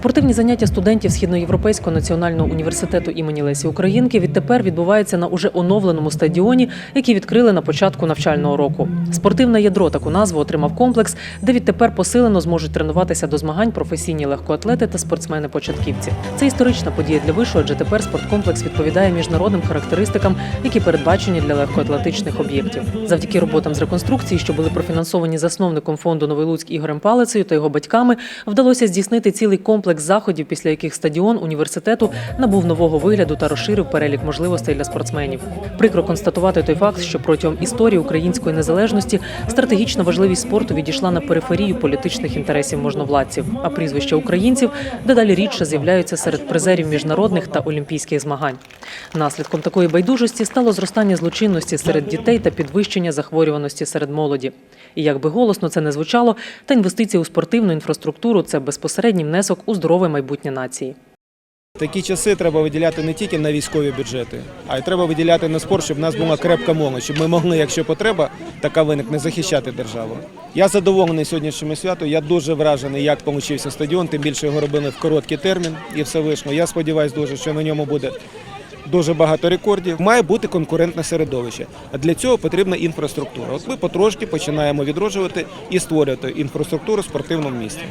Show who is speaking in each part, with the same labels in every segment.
Speaker 1: Спортивні заняття студентів Східноєвропейського національного університету імені Лесі Українки відтепер відбуваються на уже оновленому стадіоні, який відкрили на початку навчального року. Спортивне ядро таку назву отримав комплекс, де відтепер посилено зможуть тренуватися до змагань професійні легкоатлети та спортсмени-початківці. Це історична подія для вишу, адже тепер спорткомплекс відповідає міжнародним характеристикам, які передбачені для легкоатлетичних об'єктів. Завдяки роботам з реконструкції, що були профінансовані засновником фонду Новий Луцьк Ігорем Палицею та його батьками, вдалося здійснити цілий комплекс заходів, після яких стадіон університету набув нового вигляду та розширив перелік можливостей для спортсменів. Прикро констатувати той факт, що протягом історії української незалежності стратегічна важливість спорту відійшла на периферію політичних інтересів можновладців, а прізвища українців дедалі рідше з'являються серед призерів міжнародних та олімпійських змагань. Наслідком такої байдужості стало зростання злочинності серед дітей та підвищення захворюваності серед молоді. І як би голосно це не звучало, та інвестиції у спортивну інфраструктуру це безпосередній внесок у здорове майбутнє нації.
Speaker 2: Такі часи треба виділяти не тільки на військові бюджети, а й треба виділяти на спорт, щоб в нас була крепка молодь, щоб ми могли, якщо потреба така виникне, захищати державу. Я задоволений сьогоднішньому святу. Я дуже вражений, як получився стадіон. Тим більше його робили в короткий термін і все вийшло. Я сподіваюся дуже, що на ньому буде. Дуже багато рекордів. Має бути конкурентне середовище. А для цього потрібна інфраструктура. От ми потрошки починаємо відроджувати і створювати інфраструктуру в спортивному місті.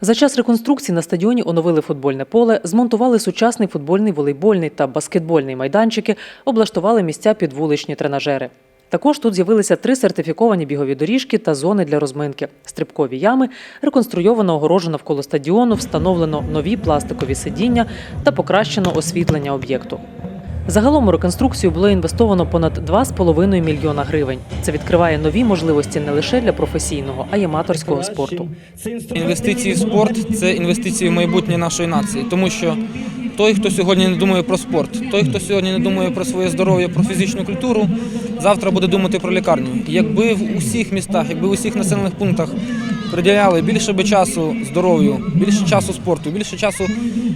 Speaker 1: За час реконструкції на стадіоні оновили футбольне поле, змонтували сучасний футбольний, волейбольний та баскетбольний майданчики, облаштували місця під вуличні тренажери. Також тут з'явилися три сертифіковані бігові доріжки та зони для розминки, стрибкові ями, реконструйовано огорожу навколо стадіону, встановлено нові пластикові сидіння та покращено освітлення об'єкту. Загалом у реконструкцію було інвестовано понад 2,5 мільйона гривень. Це відкриває нові можливості не лише для професійного, а й аматорського спорту.
Speaker 3: Інвестиції в спорт це інвестиції в майбутнє нашої нації, тому що той, хто сьогодні не думає про спорт, той, хто сьогодні не думає про своє здоров'я, про фізичну культуру, завтра буде думати про лікарню. Якби в усіх містах, якби в усіх населених пунктах приділяли більше би часу здоров'ю, більше часу спорту, більше часу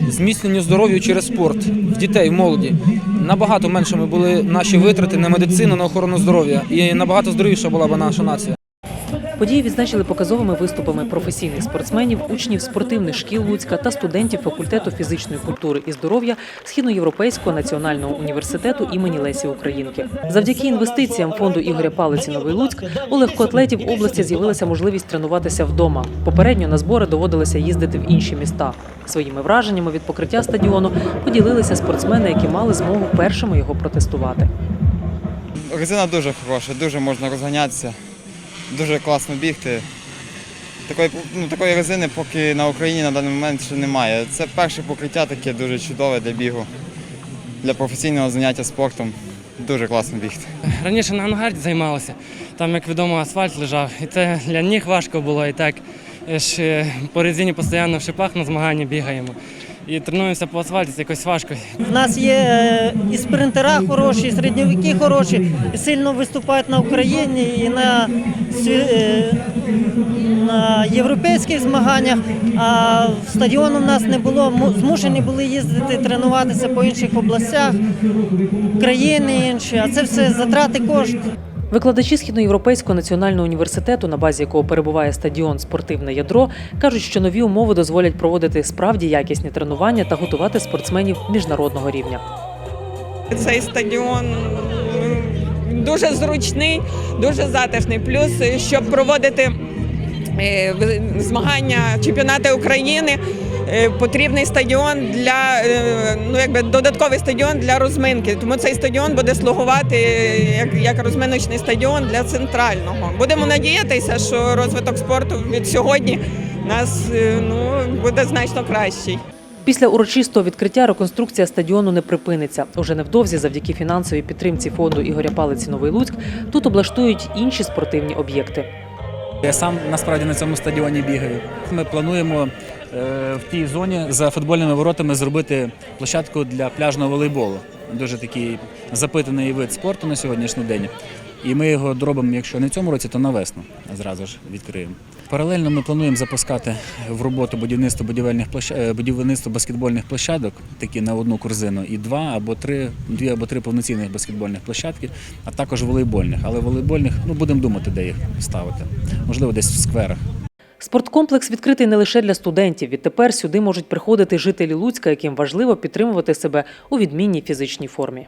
Speaker 3: зміцненню здоров'ю через спорт в дітей, в молоді, набагато меншими були наші витрати на медицину, на охорону здоров'я, і набагато здоровіша була б наша нація.
Speaker 1: Події відзначили показовими виступами професійних спортсменів, учнів спортивних шкіл Луцька та студентів факультету фізичної культури і здоров'я Східноєвропейського національного університету імені Лесі Українки. Завдяки інвестиціям фонду Ігоря Палиці Новий Луцьк у легкоатлетів області з'явилася можливість тренуватися вдома. Попередньо на збори доводилося їздити в інші міста. Своїми враженнями від покриття стадіону поділилися спортсмени, які мали змогу першими його протестувати.
Speaker 4: Резина дуже хороша, дуже можна розганятися, дуже класно бігти. Такої, ну, такої резини поки на Україні на даний момент ще немає. Це перше покриття таке дуже чудове для бігу, для професійного заняття спортом. Дуже класно бігти.
Speaker 5: Раніше на ангарді займалися, там, як відомо, асфальт лежав. І це для ніг важко було. І так е, ж е, по резині постійно в шипах на змагання бігаємо. І тренуємося по асфальті, це якось важко.
Speaker 6: В нас є е, і спринтера хороші, і середньовики хороші, і сильно виступають на Україні і на, е, на європейських змаганнях. А стадіону в нас не було. Змушені були їздити тренуватися по інших областях, країни інші. А це все затрати коштів.
Speaker 1: Викладачі Східноєвропейського національного університету, на базі якого перебуває стадіон Спортивне ядро, кажуть, що нові умови дозволять проводити справді якісні тренування та готувати спортсменів міжнародного рівня.
Speaker 7: Цей стадіон дуже зручний, дуже затишний. Плюс, щоб проводити е, змагання чемпіонати України, потрібний стадіон для е, ну якби додатковий стадіон для розминки. Тому цей стадіон буде слугувати е, як, як розминочний стадіон для центрального. Будемо надіятися, що розвиток спорту від сьогодні нас е, ну буде значно кращий.
Speaker 1: Після урочистого відкриття реконструкція стадіону не припиниться. Уже невдовзі, завдяки фінансовій підтримці фонду Ігоря Палиці Новий Луцьк, тут облаштують інші спортивні об'єкти.
Speaker 8: Я сам насправді на цьому стадіоні бігаю. Ми плануємо е, в тій зоні за футбольними воротами зробити площадку для пляжного волейболу. Дуже такий запитаний вид спорту на сьогоднішній день. І ми його зробимо, якщо не в цьому році, то на весну зразу ж відкриємо. Паралельно ми плануємо запускати в роботу будівництво будівельних площ... е, будівництво баскетбольних площадок, такі на одну корзину, і два або три, дві або три повноцінних баскетбольних площадки, а також волейбольних. Але волейбольних ну будемо думати, де їх ставити. Можливо, десь в скверах.
Speaker 1: Спорткомплекс відкритий не лише для студентів. Відтепер сюди можуть приходити жителі Луцька, яким важливо підтримувати себе у відмінній фізичній формі.